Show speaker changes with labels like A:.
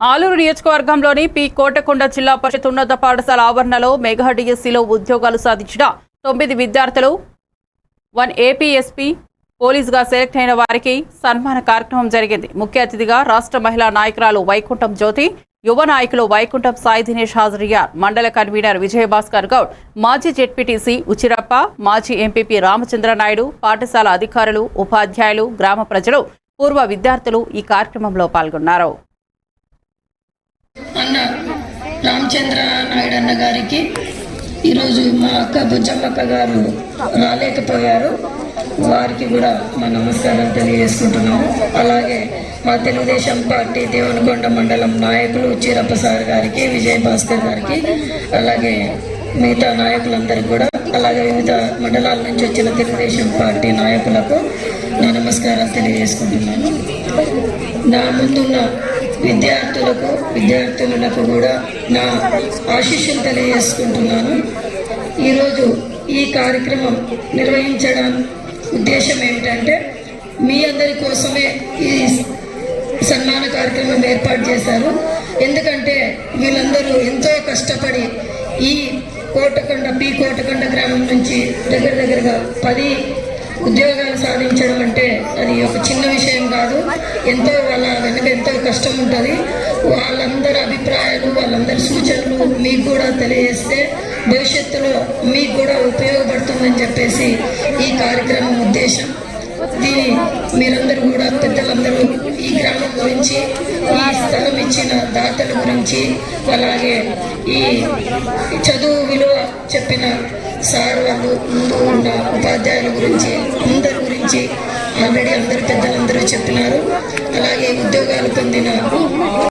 A: ఆలూరు నియోజకవర్గంలోని పి కోటకొండ జిల్లా పరిషత్ ఉన్నత పాఠశాల ఆవరణలో మెగా డిఎస్సిలో ఉద్యోగాలు సాధించిన తొమ్మిది విద్యార్థులు వన్ ఏపీఎస్పీ పోలీసుగా సెలెక్ట్ అయిన వారికి సన్మాన కార్యక్రమం జరిగింది. ముఖ్య అతిథిగా రాష్ట్ర మహిళా నాయకురాలు వైకుంఠం జ్యోతి యువ నాయకులు వైకుంఠం సాయి దినేష్ హాజరయ్యారు. మండల కన్వీనర్ విజయభాస్కర్ గౌడ్ మాజీ జెడ్పీటీసీ ఉచిరప్ప మాజీ ఎంపీపీ రామచంద్ర నాయుడు పాఠశాల అధికారులు ఉపాధ్యాయులు గ్రామ ప్రజలు పూర్వ విద్యార్థులు ఈ కార్యక్రమంలో పాల్గొన్నారు.
B: అన్న రామచంద్ర నాయుడు అన్న గారికి ఈరోజు మా అక్క బుజ్జమ్మక్క గారు రాలేకపోయారు. వారికి కూడా మా నమస్కారం తెలియజేసుకుంటున్నాము. అలాగే మా తెలుగుదేశం పార్టీ దేవనకొండ మండలం నాయకులు చీరప్ప సార్ గారికి విజయ్ భాస్కర్ గారికి అలాగే మిగతా నాయకులందరికీ కూడా అలాగే వివిధ మండలాల నుంచి వచ్చిన తెలుగుదేశం పార్టీ నాయకులకు నా తెలియజేసుకుంటున్నాను నా ముందున్న విద్యార్థులకు విద్యార్థులకు కూడా నా ఆశీస్సులు తెలియజేసుకుంటున్నాను. ఈరోజు ఈ కార్యక్రమం నిర్వహించడం ఉద్దేశం ఏమిటంటే మీ అందరి కోసమే ఈ సన్మాన కార్యక్రమం ఏర్పాటు చేశారు. ఎందుకంటే వీళ్ళందరూ ఎంతో కష్టపడి ఈ కోటకొండ పి కోటకొండ గ్రామం నుంచి దగ్గర దగ్గరగా పది ఉద్యోగాలు సాధించడం అంటే అది ఒక చిన్న విషయం కాదు. ఎంతో వాళ్ళ వెనక ఎంతో కష్టం ఉంటుంది. వాళ్ళందరి అభిప్రాయాలు వాళ్ళందరి సూచనలు మీకు కూడా తెలియజేస్తే భవిష్యత్తులో మీకు కూడా ఉపయోగపడుతుందని చెప్పేసి ఈ కార్యక్రమం ఉద్దేశం. దీని మీరందరూ కూడా ఈ గ్రామం గురించి ఈ స్థలం ఇచ్చిన దాతల గురించి అలాగే ఈ చదువు విలువ చెప్పిన సార్ వాళ్ళు ముందు ఉన్న ఉపాధ్యాయుల గురించి అందరి గురించి ఆల్రెడీ అందరు పెద్దలందరూ చెప్పినారు. అలాగే ఉద్యోగాలు పొందిన